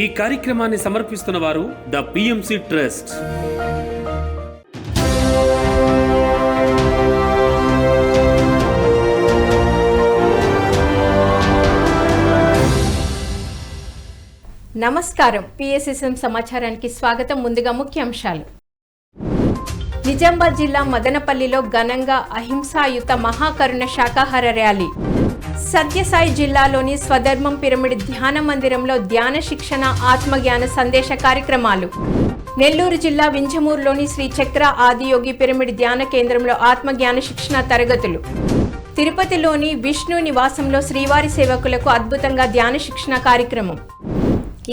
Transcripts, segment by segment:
ఈ కార్యక్రమాన్ని సమర్పిస్తున్న వారు ద పిఎంసి ట్రస్ట్ నమస్కారం. పిఎస్ఎస్ఎం సమాచారానికి స్వాగతం. ముందుగా ముఖ్యాంశాలు. నిజామాబాద్ జిల్లా మదనపల్లిలో ఘనంగా అహింసాయుత మహాకరుణ శాకాహార ర్యాలీ. సత్యసాయి జిల్లాలోని స్వధర్మం పిరమిడ్ ధ్యాన మందిరంలో ధ్యాన శిక్షణ ఆత్మజ్ఞాన సందేశ కార్యక్రమాలు. నెల్లూరు జిల్లా వింజమూరులోని శ్రీ చక్ర ఆదియోగి పిరమిడ్ ధ్యాన కేంద్రంలో ఆత్మజ్ఞాన శిక్షణ తరగతులు. తిరుపతిలోని విష్ణు నివాసంలో శ్రీవారి సేవకులకు అద్భుతంగా ధ్యాన శిక్షణ కార్యక్రమం.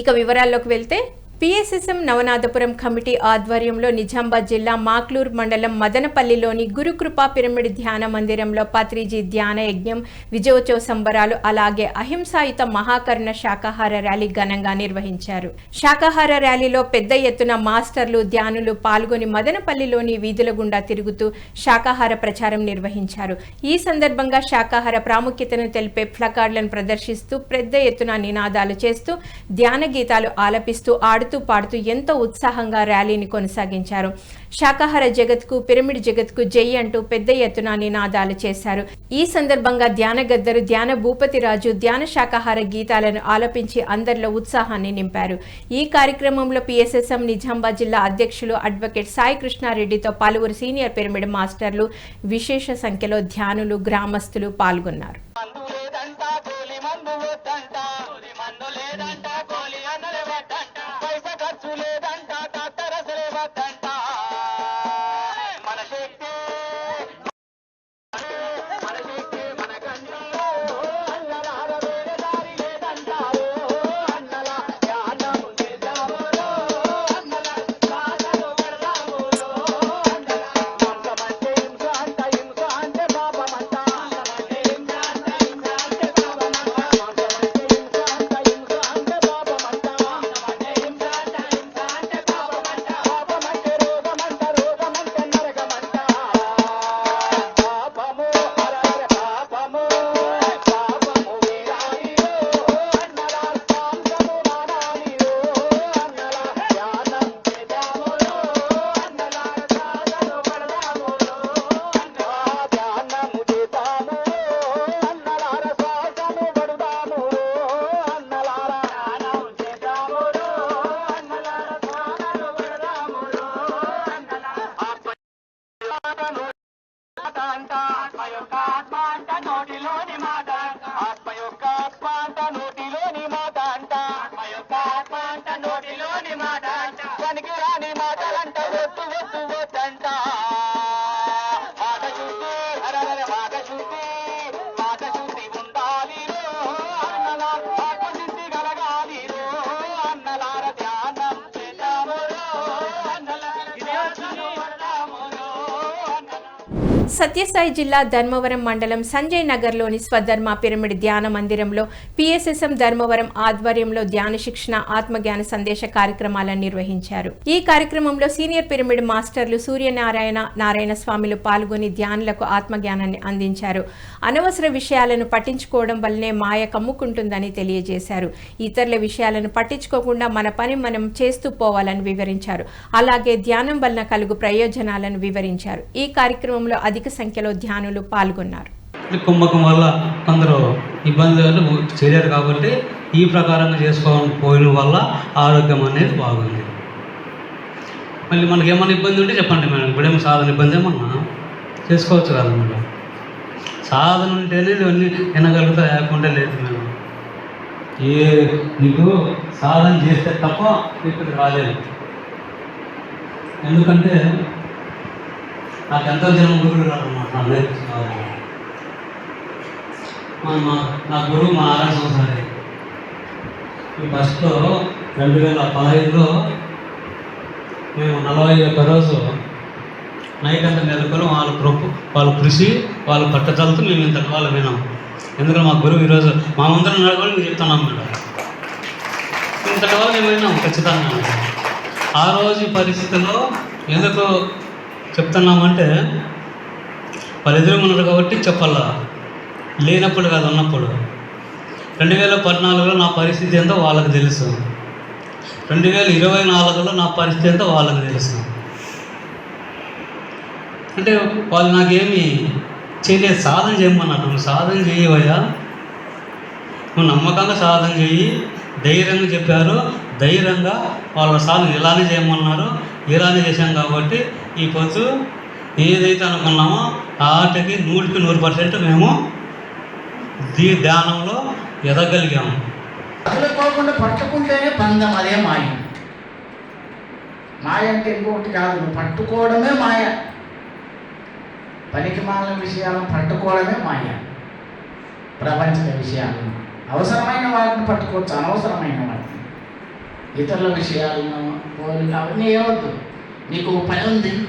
ఇక వివరాల్లోకి వెళ్తే పిఎస్ఎస్ఎం నవనాథపురం కమిటీ ఆధ్వర్యంలో నిజామాబాద్ జిల్లా మాక్లూర్ మండలం మదనపల్లిలోని గురుకృపా పిరమిడ్ ధ్యాన మందిరంలో పత్రిజీ ధ్యాన యజ్ఞం విజయోత్సవ సంబరాలు అలాగే అహింసాయుత మహాకరుణ శాకాహార ర్యాలీ ఘనంగా నిర్వహించారు. శాకాహార ర్యాలీలో పెద్ద ఎత్తున మాస్టర్లు ధ్యానులు పాల్గొని మదనపల్లిలోని వీధుల గుండా తిరుగుతూ శాకాహార ప్రచారం నిర్వహించారు. ఈ సందర్భంగా శాకాహార ప్రాముఖ్యతను తెలిపే ప్లకార్డులను ప్రదర్శిస్తూ పెద్ద ఎత్తున నినాదాలు చేస్తూ ధ్యాన గీతాలు ఆలపిస్తూ ఆడుతూ పాడుతూ ఎంతో ఉత్సాహంగా ర్యాలీని కొనసాగించారు. శాకాహార జగత్కు పిరమిడ్ జగత్కు జై అంటూ పెద్ద ఎత్తున నినాదాలు చేశారు. ఈ సందర్భంగా ధ్యాన గద్దరు ధ్యాన భూపతి రాజు ధ్యాన శాకాహార గీతాలను ఆలపించి అందరిలో ఉత్సాహాన్ని నింపారు. ఈ కార్యక్రమంలో పిఎస్ఎస్ఎం నిజామాబాద్ జిల్లా అధ్యక్షులు అడ్వకేట్ సాయి కృష్ణారెడ్డితో పలువురు సీనియర్ పిరమిడ్ మాస్టర్లు విశేష సంఖ్యలో ధ్యానులు గ్రామస్తులు పాల్గొన్నారు. సత్యసాయి జిల్లా ధర్మవరం మండలం సంజయ్ నగర్లోని స్వధర్మ పిరమిడ్ ధ్యాన మందిరంలో పిఎస్ఎస్ఎం ధర్మవరం ఆధ్వర్యంలో ధ్యాన శిక్షణ ఆత్మజ్ఞాన సందేశ కార్యక్రమాలను నిర్వహించారు. ఈ కార్యక్రమంలో సీనియర్ పిరమిడ్ మాస్టర్లు సూర్యనారాయణ నారాయణ స్వామిలు పాల్గొని ధ్యానులకు ఆత్మజ్ఞానాన్ని అందించారు. అనవసర విషయాలను పట్టించుకోవడం వల్లనే మాయ కమ్ముకుంటుందని తెలియజేశారు. ఇతరుల విషయాలను పట్టించుకోకుండా మన పని మనం చేస్తూ పోవాలని వివరించారు. అలాగే ధ్యానం వలన కలుగు ప్రయోజనాలను వివరించారు. ఈ కార్యక్రమంలో అధిక సంఖ్యలో ధ్యానులు పాల్గొన్నారు. కుంభకం వల్ల కొందరు ఇబ్బందులు చేరారు కాబట్టి ఈ ప్రకారంగా చేసుకోవడం పోయిన వల్ల ఆరోగ్యం అనేది బాగుంది. మళ్ళీ మనకి ఏమైనా ఇబ్బంది ఉంటే చెప్పండి మేడం. ఇప్పుడేమో సాధన ఇబ్బంది ఏమన్నా చేసుకోవచ్చు కదా మేడం. సాధన ఉంటేనే ఇవన్నీ వినగలుగుతా లేకుండా లేదు మేడం. ఏ నీకు సాధన చేస్తే తప్ప ఇక్కడ రాలేదు. ఎందుకంటే నాకు ఎంతో జనం గురువులు గారు అన్నమాట మా మా- నా గురువు మా నారాయణ సంవత్సరాలు ఈ బస్లో రెండు వేల పదహైదులో మేము నలభై ఒక్క రోజు నైట్ అంతా నెలకొని వాళ్ళ కృప వాళ్ళ కృషి వాళ్ళ పట్టుదలతో మేము ఇంత వాళ్ళు వినాం ఎందుకంటే మా గురువు ఈరోజు మా ముందర నడవని మేము చెప్తున్నాం మేడం ఇంతటి వాళ్ళు మేము విన్నాం ఖచ్చితంగా. ఆ రోజు పరిస్థితిలో ఎందుకు చెప్తున్నామంటే వాళ్ళిద్దరు ఉన్నారు కాబట్టి చెప్పాలా? లేనప్పుడు కాదు ఉన్నప్పుడు. రెండు వేల పద్నాలుగులో నా పరిస్థితి ఎంతో వాళ్ళకి తెలుసు. రెండు వేల ఇరవై నాలుగులో నా పరిస్థితి ఏంటో వాళ్ళకి తెలుసు. అంటే వాళ్ళు నాకేమి చేయలేదు సాధన చేయమన్నారు నువ్వు సాధన చేయవయ్యా నువ్వు నమ్మకంగా సాధన చేయి. ధైర్యంగా చెప్పారు. ధైర్యంగా వాళ్ళ సాధన ఇలానే చేయమన్నారు. ఇలానే చేశాం కాబట్టి ఈ ఏదైతే అనుకున్నామో ఆటకి నూటికి నూరు పర్సెంట్ మేము దీ ధ్యానంలో ఎదగలిగాము. వదులుకోకుండా పట్టుకుంటేనే పందం అదే మాయ. మాయ అంటే ఇంకొకటి కాదు నువ్వు పట్టుకోవడమే మాయ. పనికి మాలిన విషయాలను పట్టుకోవడమే మాయ. ప్రపంచ విషయాలను అవసరమైన వాటిని పట్టుకోవచ్చు అనవసరమైన వాటిని ఇతరుల విషయాలను పోలిక అవన్నీ ఏమవుతుంది నీకు పని ఉంది.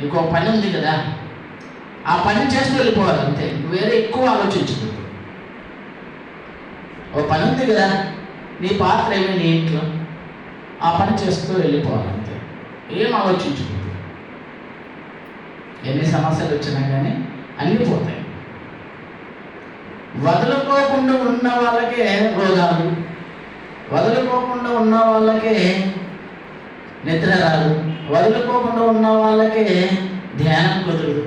నీకు ఒక పని ఉంది కదా. ఆ పని చేస్తూ వెళ్ళిపోవాలి అంతే. వేరే ఎక్కువ ఆలోచించదు ఓ పని ఉంది కదా. నీ పాత్ర ఏమి? నీ ఇంట్లో. ఆ పని చేస్తూ వెళ్ళిపోవాలి అంతే. ఏం ఆలోచించకూడదు ఎన్ని సమస్యలు వచ్చినా కానీ అన్నీ పోతాయి. వదులుకోకుండా ఉన్న వాళ్ళకే రోగాలు. వదులుకోకుండా ఉన్న వాళ్ళకే నిద్ర రాదు వదులుకోకుండా ఉన్న వాళ్ళకే ధ్యానం కుదరదు.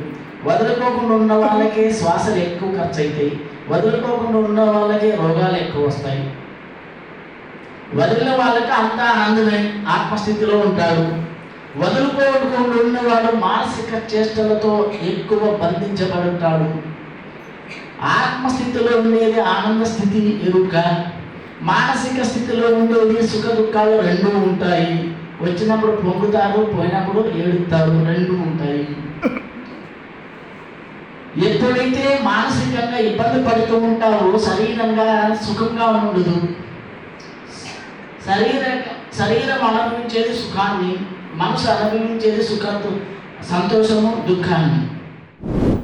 వదులుకోకుండా ఉన్న వాళ్ళకే శ్వాసలు ఎక్కువ ఖర్చు అవుతాయి వదులుకోకుండా ఉన్న వాళ్ళకే రోగాలు ఎక్కువ వస్తాయి. వదిలిన వాళ్ళకి అంతా ఆనందమే ఆత్మస్థితిలో ఉంటాడు వదులుకోకుండా ఉన్నవాడు మానసిక చేష్టలతో ఎక్కువ బంధించబడుతాడు. ఆత్మస్థితిలో ఉండేది ఆనంద స్థితి ఎరుక మానసిక స్థితిలో ఉండేది సుఖ దుఃఖాలు రెండూ ఉంటాయి. వచ్చినప్పుడు పొంగుతారు పోయినప్పుడు ఏడుతారు రెండు ఉంటాయి. ఎప్పుడైతే మానసికంగా ఇబ్బంది పడుతూ ఉంటారో శరీరంగా సుఖంగా ఉండదు. శరీర శరీరం అనుభవించేది సుఖాన్ని మనసు అనుభవించేది సుఖంతో సంతోషము దుఃఖాన్ని.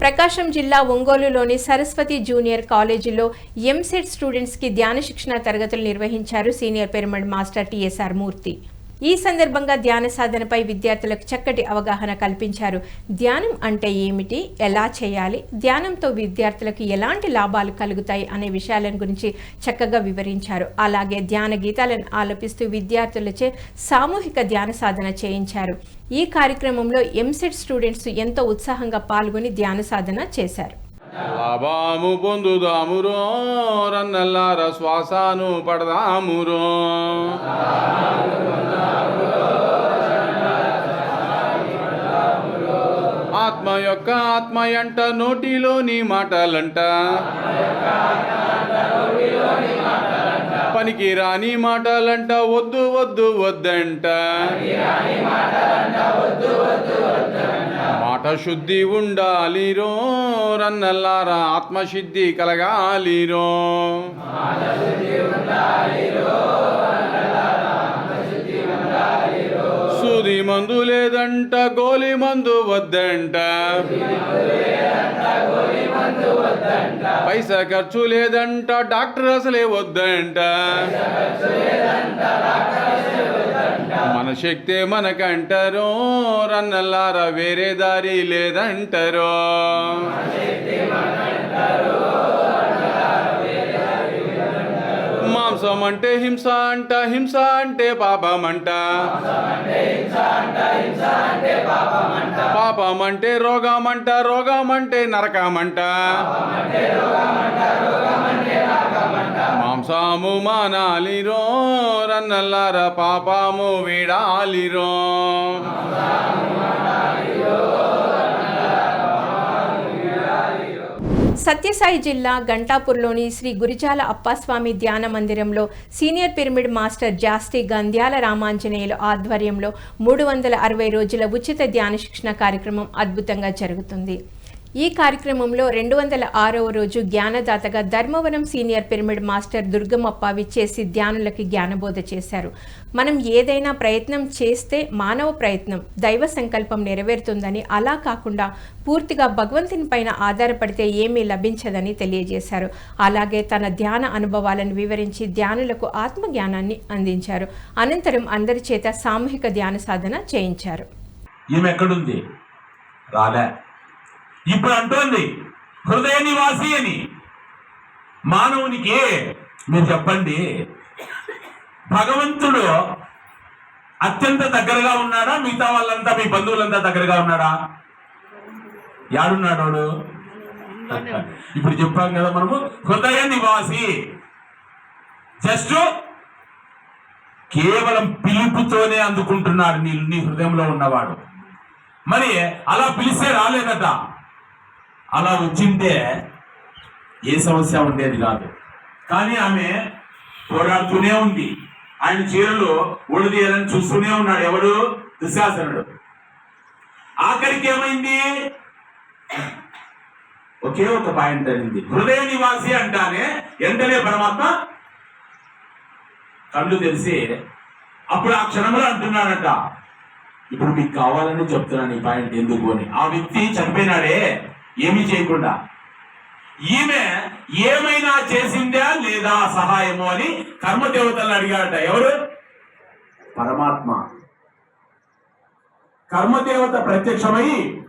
ప్రకాశం జిల్లా ఒంగోలులోని సరస్వతి జూనియర్ కాలేజీలో ఎంసెట్ స్టూడెంట్స్కి ధ్యాన శిక్షణ తరగతులు నిర్వహించారు senior pyramid master TSR Murthy. ఈ సందర్భంగా ధ్యాన సాధనపై విద్యార్థులకు చక్కటి అవగాహన కల్పించారు. ధ్యానం అంటే ఏమిటి? ఎలా చేయాలి? ధ్యానంతో విద్యార్థులకు ఎలాంటి లాభాలు కలుగుతాయి అనే విషయాలను గురించి చక్కగా వివరించారు. అలాగే ధ్యాన గీతాలను ఆలపిస్తూ విద్యార్థులచే సామూహిక ధ్యాన సాధన చేయించారు. ఈ కార్యక్రమంలో ఎంసెట్ స్టూడెంట్స్ ఎంతో ఉత్సాహంగా పాల్గొని ధ్యాన సాధన చేశారు. లాభాము పొందుదామురో రన్నల్లార శ్వాసను పడదామురో. ఆత్మ యొక్క ఆత్మ ఎంట నోటిలోని మాటలంట. పనికి రాని మాటలంట వద్దు వద్దు వద్దంట. మాట ఉండాలిరో రన్నల్లారా ఆత్మశుద్ధి కలగాలిరో. సూది మందు లేదంట గోలి మందు వద్దంట. పైసా ఖర్చు లేదంట డాక్టర్ అసలే వద్దంట. మన శక్తే మనకంటారో రన్నల్లారా వేరే దారి లేదంటారో. మాంసం అంటే హింస అంట హింస అంటే పాపం అంట పాపం అంటే రోగం అంట రోగం అంటే నరకమంట. మాంసము మానాలిరో రన్నల్లార పాపము వీడాలిరో. సత్యసాయి జిల్లా గంటాపూర్లోని శ్రీ గురిజాల అప్పాస్వామి ధ్యాన మందిరంలో senior pyramid master Jasti Gandhyala Ramanjaneyulu ఆధ్వర్యంలో మూడు వందల అరవై రోజుల ఉచిత ధ్యాన శిక్షణ కార్యక్రమం అద్భుతంగా జరుగుతుంది. ఈ కార్యక్రమంలో రెండు వందల ఆరవ రోజు జ్ఞానదాతగా Dharmavaram senior pyramid master Durgamappa విచ్చేసి ధ్యానులకి జ్ఞానబోధ చేశారు. మనం ఏదైనా ప్రయత్నం చేస్తే మానవ ప్రయత్నం దైవ సంకల్పం నెరవేరుతుందని అలా కాకుండా పూర్తిగా భగవంతుని పైన ఆధారపడితే ఏమీ లభించదని తెలియజేశారు. అలాగే తన ధ్యాన అనుభవాలను వివరించి ధ్యానులకు ఆత్మ జ్ఞానాన్ని అందించారు. అనంతరం అందరి చేత సామూహిక ధ్యాన సాధన చేయించారు. ఈమె ఎక్కడుంది? రాలే. ఇప్పుడు అంటోంది హృదయ నివాసి అని. మానవునికి మీరు చెప్పండి భగవంతుడు అత్యంత దగ్గరగా ఉన్నాడా? మిగతా వాళ్ళంతా మీ బంధువులంతా దగ్గరగా ఉన్నాడా? యాడున్నాడు వాడు? ఇప్పుడు చెప్పాం కదా మనము హృదయ నివాసి. జస్ట్ కేవలం పిలుపుతోనే అందుకుంటున్నాడు నీ నీ హృదయంలో ఉన్నవాడు. మరి అలా పిలిస్తే రాలేదట. అలా వచ్చింటే ఏ సమస్య ఉండేది కాదు. కానీ ఆమె పోరాడుతూనే ఉంది. ఆయన చీరలు ఊడదీయాలని చూస్తూనే ఉన్నాడు. ఎవడు దుశ్శాసనుడు. ఆఖరికి ఏమైంది? ఒకే ఒక పాయింట్ అయింది హృదయ నివాసి అంటానే వెంటనే పరమాత్మ కళ్ళు తెలిసి అప్పుడు ఆ క్షణంలో అంటున్నాడట ఇప్పుడు మీకు కావాలని చెప్తున్నాను ఈ పాయింట్ ఎందుకు అని. ఆ వ్యక్తి చనిపోయినాడే. ఏమీ చేయకుండా. ఈమె ఏమైనా చేసిందా లేదా సహాయము అని కర్మదేవతలను అడిగాడట. ఎవరు? పరమాత్మ. కర్మదేవత ప్రత్యక్షమై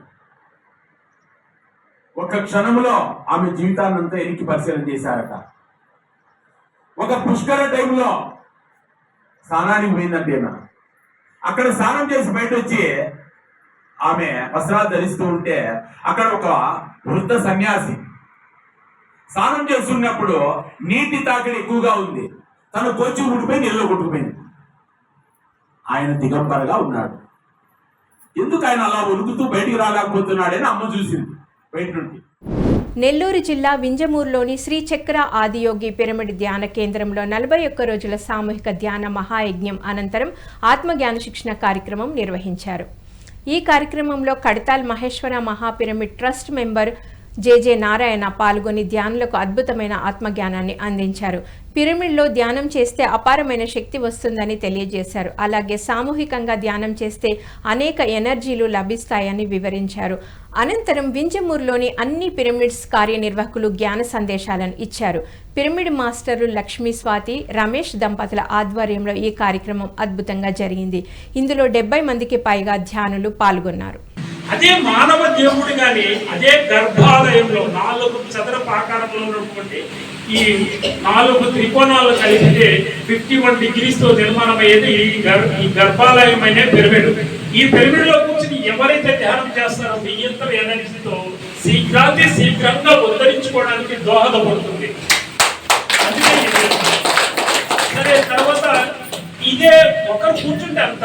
ఒక క్షణంలో ఆమె జీవితాన్ని అంతా ఎనికి పరిశీలన చేశారట. ఒక పుష్కర టైంలో స్నానానికి పోయిందంటే అక్కడ స్నానం చేసి బయట వచ్చి ఆమె వస్త్రాలు ధరిస్తూ ఉంటే అక్కడ ఒక వృద్ధ సన్యాసి స్నానం చేస్తున్నప్పుడు నీటి తాకిడి ఎక్కువగా ఉంది. తను కొంచెం ఉడిపోయి నీళ్ళు కొట్టుకుపోయింది. ఆయన దిగంబరగా ఉన్నాడు. ఎందుకు ఆయన అలా ఒలుగుతూ బయటికి రాలేకపోతున్నాడని అమ్మ చూసింది. బయట నుండి. నెల్లూరు జిల్లా వింజమూరులోని శ్రీ చక్ర ఆదియోగి పిరమిడ్ ధ్యాన కేంద్రంలో నలభై ఒక్క రోజుల సామూహిక ధ్యాన మహాయజ్ఞం అనంతరం ఆత్మజ్ఞాన శిక్షణ కార్యక్రమం నిర్వహించారు. ఈ కార్యక్రమంలో Kadthal Maheshwara మహాపిరమిడ్ trust member JJ Narayana పాల్గొని ధ్యానులకు అద్భుతమైన ఆత్మజ్ఞానాన్ని అందించారు. పిరమిడ్లో ధ్యానం చేస్తే అపారమైన శక్తి వస్తుందని తెలియజేశారు. అలాగే సామూహికంగా ధ్యానం చేస్తే అనేక ఎనర్జీలు లభిస్తాయని వివరించారు. అనంతరం వింజమూరులోని అన్ని పిరమిడ్స్ కార్యనిర్వాహకులు జ్ఞాన సందేశాలను ఇచ్చారు. పిరమిడ్ మాస్టర్లు లక్ష్మీ స్వాతి రమేష్ దంపతుల ఆధ్వర్యంలో ఈ కార్యక్రమం అద్భుతంగా జరిగింది. ఇందులో డెబ్బై మందికి పైగా ధ్యానులు పాల్గొన్నారు. అదే మానవ దేవుడు గాని అదే గర్భాలయంలో నాలుగు చదరపు ఆకారంలో ఉన్నటువంటి ఈ నాలుగు త్రికోణాలు కలిపితే ఫిఫ్టీ వన్ డిగ్రీస్తో నిర్మాణం అయ్యేది ఈ గర్ ఈ గర్భాలయం అనే పిరమిడ్ ఈ పిరమిడ్ కూర్చుని ఎవరైతే ధ్యానం చేస్తారో బియ్యంతో ఎనర్జీతో శీఘ్రాతి శీఘ్రంగా ఉద్ధరించుకోవడానికి దోహదపడుతుంది. సరే తర్వాత ఇదే ఒకరు కూర్చుంటే అంత.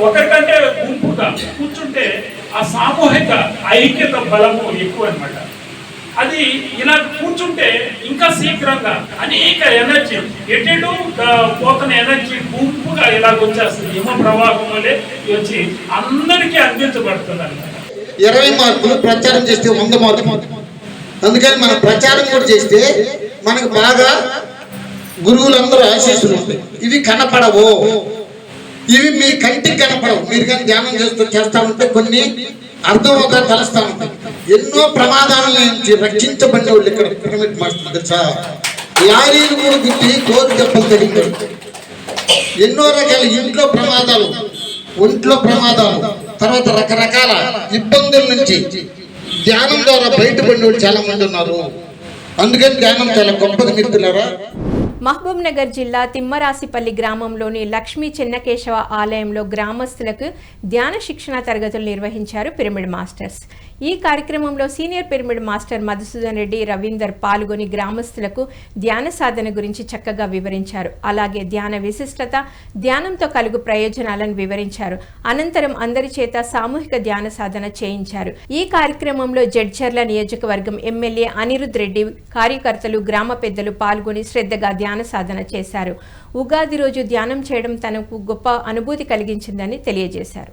ఒకరికంటే గుంపుగా కూర్చుంటే ఆ సామూహిక ఐక్యత బలము ఎక్కువ అనమాట అది ఇలా కూర్చుంటే ఇంకా శీఘ్రంగా అనేక ఎనర్జీ ఎటెటు పోతున్న ఎనర్జీ గుంపుగా ఇలా వచ్చేస్తుంది. హిమ ప్రవాహం వల్లే వచ్చి అందరికీ అందించబడుతుంది అనమాట ఇరవై మార్కులు ప్రచారం చేస్తే వంద మార్కులు. అందుకని మనం ప్రచారం కూడా చేస్తే మనకు బాగా గురువులందరూ ఆశీస్సులు ఉంటాయి ఇవి కనపడవు. ఇవి మీ కంటికి కనపడవు. మీరు కానీ ధ్యానం చేస్తూ చేస్తా ఉంటే కొన్ని అర్థమవుతా తలస్తా ఉంటాయి. ఎన్నో ప్రమాదాల నుంచి రక్షించబడిన వాళ్ళు ఇక్కడ పిరమిడ్ మాస్టర్ తెలుసా? లారీలు కూడా గుద్ది కోరి దెబ్బలు తగిలింది ఎన్నో రకాల ఇంట్లో ప్రమాదాలు ఒంట్లో ప్రమాదాలు తర్వాత రకరకాల ఇబ్బందుల నుంచి ధ్యానం ద్వారా బయటపడిన వాళ్ళు చాలా మంది ఉన్నారు. అందుకని ధ్యానం చాలా గొప్పది మిత్రులరా. మహబూబ్ నగర్ జిల్లా తిమ్మరాసిపల్లి గ్రామంలోని లక్ష్మీ చెన్నకేశవ ఆలయంలో గ్రామస్తులకు ధ్యాన శిక్షణ తరగతులు నిర్వహించారు పిరమిడ్ మాస్టర్స్. ఈ కార్యక్రమంలో senior pyramid master Madhusudan Reddy Ravinder పాల్గొని గ్రామస్తులకు ధ్యాన సాధన గురించి చక్కగా వివరించారు. అలాగే ధ్యాన విశిష్టత ధ్యానంతో కలుగు ప్రయోజనాలను వివరించారు. అనంతరం అందరి చేత సామూహిక ధ్యాన సాధన చేయించారు. ఈ కార్యక్రమంలో జడ్చర్ల నియోజకవర్గం ఎమ్మెల్యే అనిరుద్ రెడ్డి కార్యకర్తలు గ్రామ పెద్దలు పాల్గొని శ్రద్ధగా ధ్యాన సాధన చేశారు. ఉగాది రోజు ధ్యానం చేయడం తనకు గొప్ప అనుభూతి కలిగించిందని తెలియజేశారు.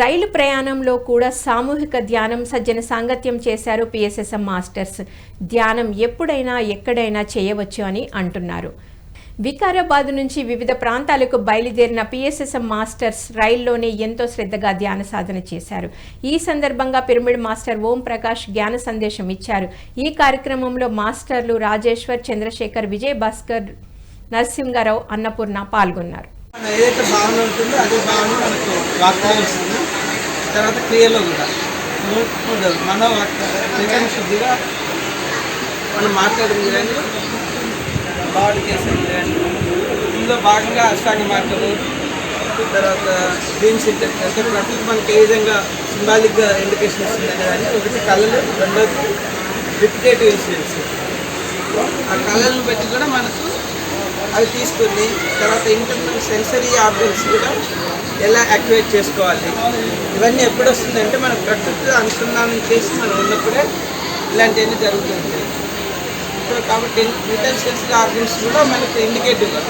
రైలు ప్రయాణంలో కూడా సామూహిక ధ్యానం సజ్జన సాంగత్యం చేశారు పిఎస్ఎస్ఎం మాస్టర్స్. ధ్యానం ఎప్పుడైనా ఎక్కడైనా చేయవచ్చు అని అంటున్నారు. వికారాబాద్ నుంచి వివిధ ప్రాంతాలకు బయలుదేరిన పిఎస్ఎస్ఎం మాస్టర్స్ రైల్లోనే ఎంతో శ్రద్ధగా ధ్యాన సాధన చేశారు. ఈ సందర్భంగా పిరమిడ్ మాస్టర్ ఓం ప్రకాష్ జ్ఞాన సందేశం ఇచ్చారు. ఈ కార్యక్రమంలో మాస్టర్లు రాజేశ్వర్ చంద్రశేఖర్ విజయ్ భాస్కర్ నరసింగారావు అన్నపూర్ణ పాల్గొన్నారు. ఏదైతే భావన ఉంటుందో అదే భావన మనకు వాక్యం తర్వాత క్రియలో కూడా. ఉండదు. మన త్రికరణ శుద్ధిగా మనం మాట్లాడింది కానీ బాడీ చేసేది కానీ ఇందులో భాగంగా అష్టాంగ మార్గము తర్వాత డ్రీమ్స్ ఇంటర్ అంటే ప్రకృతి మనకి ఏ విధంగా సింబాలిక్గా ఇండికేషన్ ఇస్తుంది కానీ ఒకటి కళలు రెండోది రిపిటేటివ్ ఇన్సిడెంట్స్. ఆ కళలను బట్టి కూడా మనకు అవి తీసుకుని తర్వాత ఇంటర్నల్ సెన్సరీ ఆర్గన్స్ కూడా ఎలా యాక్టివేట్ చేసుకోవాలి? ఇవన్నీ ఎప్పుడు వస్తుందంటే మనం ప్రకృతితో అనుసంధానం చేసి మనం ఉన్నప్పుడే ఇలాంటివన్నీ జరుగుతుంది సో కాబట్టి రిటర్న్ సెన్సరీ ఆర్గన్స్ కూడా మనకు ఇండికేటివ్గా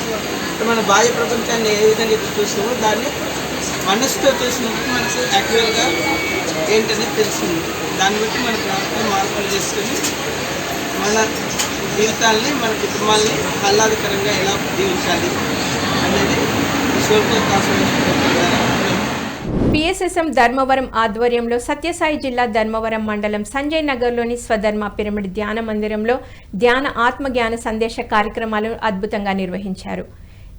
ఇప్పుడు మన బాహ్య ప్రపంచాన్ని ఏ విధంగా అయితే చూస్తామో దాన్ని మనసుతో చూసినప్పుడు మనకు యాక్చువల్గా ఏంటనేది తెలుస్తుంది. దాన్ని బట్టి మన ప్రాంతం మార్పులు చేసుకొని మన జీవితాల్ని మన కుటుంబాల్ని ఆహ్లాదకరంగా ఎలా జీవించాలి అనేది పిఎస్ఎస్ఎం ధర్మవరం ఆధ్వర్యంలో సత్యసాయి జిల్లా ధర్మవరం మండలం సంజయ్ నగర్లోని స్వధర్మ పిరమిడ్ ధ్యాన మందిరంలో ధ్యాన ఆత్మజ్ఞాన సందేశ కార్యక్రమాలు అద్భుతంగా నిర్వహించారు.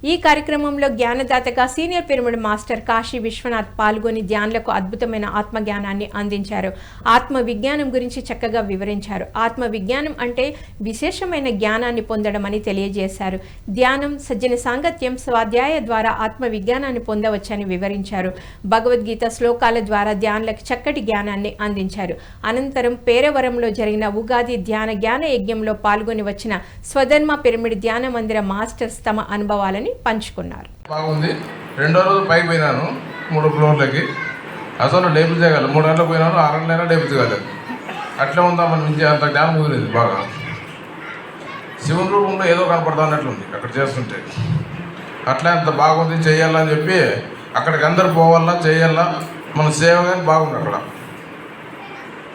ఈ కార్యక్రమంలో జ్ఞానదాతగా senior pyramid master Kashi Vishwanath పాల్గొని ధ్యానులకు అద్భుతమైన ఆత్మజ్ఞానాన్ని అందించారు. ఆత్మ విజ్ఞానం గురించి చక్కగా వివరించారు. ఆత్మ విజ్ఞానం అంటే విశేషమైన జ్ఞానాన్ని పొందడం అని తెలియజేశారు. ధ్యానం సజ్జన సాంగత్యం స్వాధ్యాయ ద్వారా ఆత్మ విజ్ఞానాన్ని పొందవచ్చని వివరించారు. భగవద్గీత శ్లోకాల ద్వారా ధ్యానులకు చక్కటి జ్ఞానాన్ని అందించారు. అనంతరం పేరవరంలో జరిగిన ఉగాది ధ్యాన జ్ఞాన యజ్ఞంలో పాల్గొని వచ్చిన స్వధర్మ పిరమిడ్ ధ్యాన మందిర మాస్టర్స్ తమ అనుభవాలను పంచుకున్నారు. బాగుంది. రెండో రోజు పైకి పోయినాను మూడు ఫ్లోర్లకి. అసలు లేపులు చేయగలరు మూడు గంటలకు పోయినాను ఆరు గంటలైనా లేపు చేయగలరు అట్లా ఉందా మన నుంచి అంత డ్యామ్ కుదిరింది బాగా. శివుని రూపంలో ఏదో కనపడతా అన్నట్లుంది అక్కడ చేస్తుంటే. అట్లా అంత బాగుంది చేయాలని చెప్పి అక్కడికి అందరు పోవాలా చేయాలా. మన సేవ కానీ బాగుంది అక్కడ.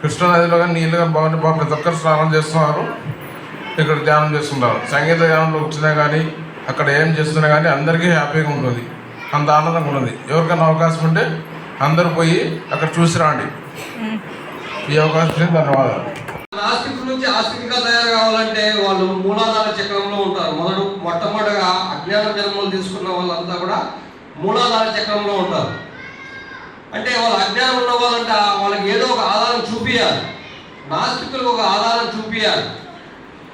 కృష్ణానదిలో కానీ నీళ్ళు కానీ బాగుంటే బాగా ప్రతి ఒక్కరు స్నానం చేస్తున్నారు. ఇక్కడ ధ్యానం చేస్తున్నారు. సంగీత ధ్యానంలో వచ్చినా కానీ అక్కడ ఏం చేస్తున్నా కానీ అందరికీ హ్యాపీగా ఉంటుంది. అంత ఆనందంగా ఉన్నది ఎవరికైనా అవకాశం ఉంటే అందరూ పోయి అక్కడ చూసి రాండి. ఈ అవకాశం ధన్యవాదాలు. నాస్తికుల నుంచి ఆస్తికంగా తయారు కావాలంటే వాళ్ళు మూలాధార చక్రంలో ఉంటారు. మొదడు మొట్టమొదటిగా అజ్ఞాన జన్మలు తీసుకున్న వాళ్ళంతా కూడా మూలాధార చక్రంలో ఉంటారు. అంటే వాళ్ళ అజ్ఞానం ఉన్న వాళ్ళంట వాళ్ళకి ఏదో ఒక ఆధారం చూపియాలి. నాస్తికులకు ఒక ఆధారం చూపించాలి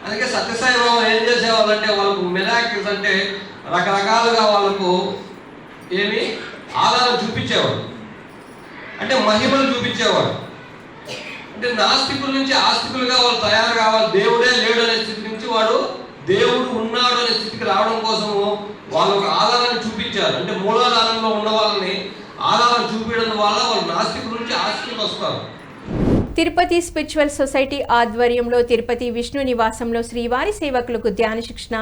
అందుకే సత్యసాయి బాబు ఏం చేసేవాళ్ళంటే వాళ్ళకు మిరాకిల్స్ అంటే రకరకాలుగా వాళ్ళకు ఏమి ఆధారం చూపించేవాడు. అంటే మహిమలు చూపించేవాడు. అంటే నాస్తికుల నుంచి ఆస్తికులుగా వాళ్ళు తయారు కావాలి. దేవుడే లేడు అనే స్థితి నుంచి వాడు దేవుడు ఉన్నాడు అనే స్థితికి రావడం కోసము వాళ్ళకు ఆధారాన్ని చూపించారు. అంటే మూలాధారంలో ఉన్న వాళ్ళని ఆధారం చూపించడం వల్ల వాళ్ళు నాస్తికుల నుంచి ఆస్తికులు వస్తారు. తిరుపతి స్పిరిచువల్ సొసైటీ ఆధ్వర్యంలో తిరుపతి విష్ణు నివాసంలో శ్రీవారి సేవకులకు ధ్యాన శిక్షణ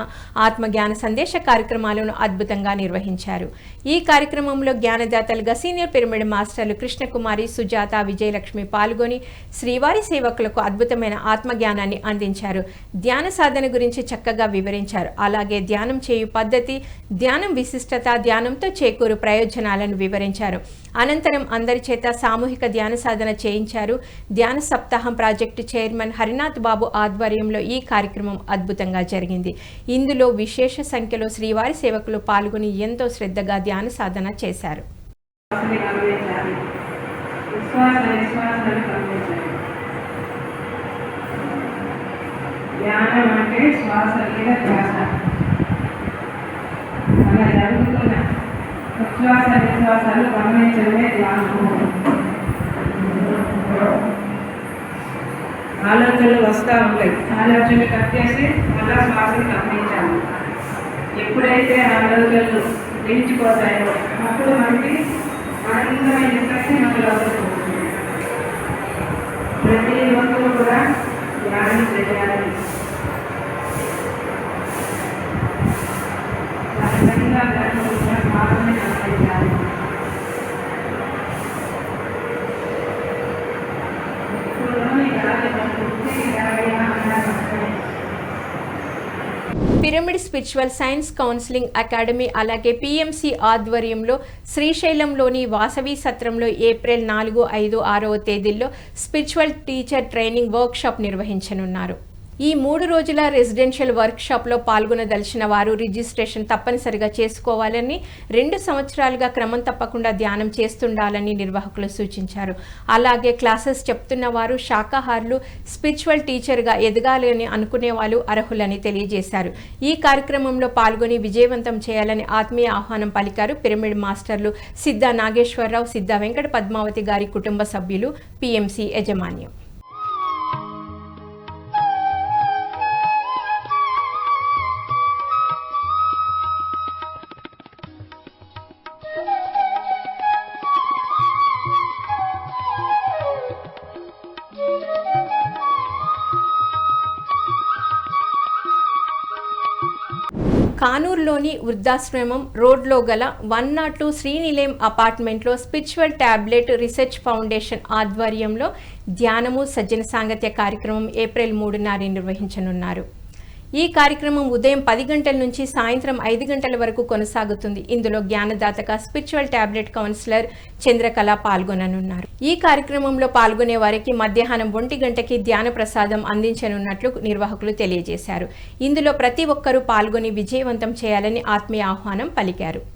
ఆత్మజ్ఞాన సందేశ కార్యక్రమాలను అద్భుతంగా నిర్వహించారు. ఈ కార్యక్రమంలో జ్ఞానదాతలుగా సీనియర్ పిరమిడ్ మాస్టర్లు కృష్ణకుమారి సుజాత విజయలక్ష్మి పాల్గొని శ్రీవారి సేవకులకు అద్భుతమైన ఆత్మజ్ఞానాన్ని అందించారు. ధ్యాన సాధన గురించి చక్కగా వివరించారు. అలాగే ధ్యానం చేయు పద్ధతి ధ్యానం విశిష్టత ధ్యానంతో చేకూరు ప్రయోజనాలను వివరించారు. అనంతరం అందరి చేత సామూహిక ధ్యాన సాధన చేయించారు. ధ్యాన సప్తాహం ప్రాజెక్టు చైర్మన్ హరినాథ్ బాబు ఆధ్వర్యంలో ఈ కార్యక్రమం అద్భుతంగా జరిగింది. ఇందులో విశేష సంఖ్యలో శ్రీవారి సేవకులు పాల్గొని ఎంతో శ్రద్ధగా ధ్యానం సాధన చేశారు. ధ్యానం అంటే శ్వాస మీద ధ్యాస అలా జరుగుతున్న ఉచ్ఛ్వాస విశ్వాసాలు గమనించడమే ధ్యానం ఆలోచనలు వస్తూ ఉంటాయి. ఆలోచనలు కట్ చేసి మళ్ళా శ్వాసను గమనించాలి ఎప్పుడైతే ఆలోచనలు నిలిచిపోతాయో అప్పుడు మనకి ఆనందమైన శక్తి మనలో వస్తుంది ప్రతి యువకులు కూడా ధ్యానం చేయాలి. సహజంగా ధ్యానం pyramid spiritual science counselling academy అలాగే పిఎంసి ఆధ్వర్యంలో శ్రీశైలంలోని వాసవి సత్రంలో ఏప్రిల్ నాలుగు ఐదు ఆరవ తేదీల్లో స్పిరిచువల్ టీచర్ ట్రైనింగ్ వర్క్షాప్ నిర్వహించనున్నారు. ఈ మూడు రోజుల రెసిడెన్షియల్ వర్క్షాప్లో పాల్గొనదలిచిన వారు రిజిస్ట్రేషన్ తప్పనిసరిగా చేసుకోవాలని రెండు సంవత్సరాలుగా క్రమం తప్పకుండా ధ్యానం చేస్తుండాలని నిర్వాహకులు సూచించారు. అలాగే క్లాసెస్ చెప్తున్న వారు శాకాహారులు స్పిరిచువల్ టీచర్గా ఎదగాలని అనుకునే వాళ్ళు అర్హులని తెలియజేశారు. ఈ కార్యక్రమంలో పాల్గొని విజయవంతం చేయాలని ఆత్మీయ ఆహ్వానం పలికారు పిరమిడ్ మాస్టర్లు సిద్ధ నాగేశ్వరరావు సిద్ధ వెంకట పద్మావతి గారి కుటుంబ సభ్యులు పిఎంసి యజమాన్యం. వృద్ధాశ్రమం రోడ్లో గల వన్ నాట్ టూ శ్రీనిలయం అపార్ట్మెంట్లో స్పిరిచువల్ టాబ్లెట్ రీసెర్చ్ ఫౌండేషన్ ఆధ్వర్యంలో ధ్యానము సజ్జన సాంగత్య కార్యక్రమం ఏప్రిల్ మూడున నిర్వహించనున్నారు. ఈ కార్యక్రమం ఉదయం పది గంటల నుంచి సాయంత్రం ఐదు గంటల వరకు కొనసాగుతుంది. ఇందులో జ్ఞానదాతక స్పిరిచువల్ టాబ్లెట్ కౌన్సిలర్ చంద్రకళ పాల్గొననున్నారు. ఈ కార్యక్రమంలో పాల్గొనే వారికి మధ్యాహ్నం ఒంటి గంటకి ధ్యాన ప్రసాదం అందించనున్నట్లు నిర్వాహకులు తెలియజేశారు. ఇందులో ప్రతి ఒక్కరూ పాల్గొని విజయవంతం చేయాలని ఆత్మీయ ఆహ్వానం పలికారు.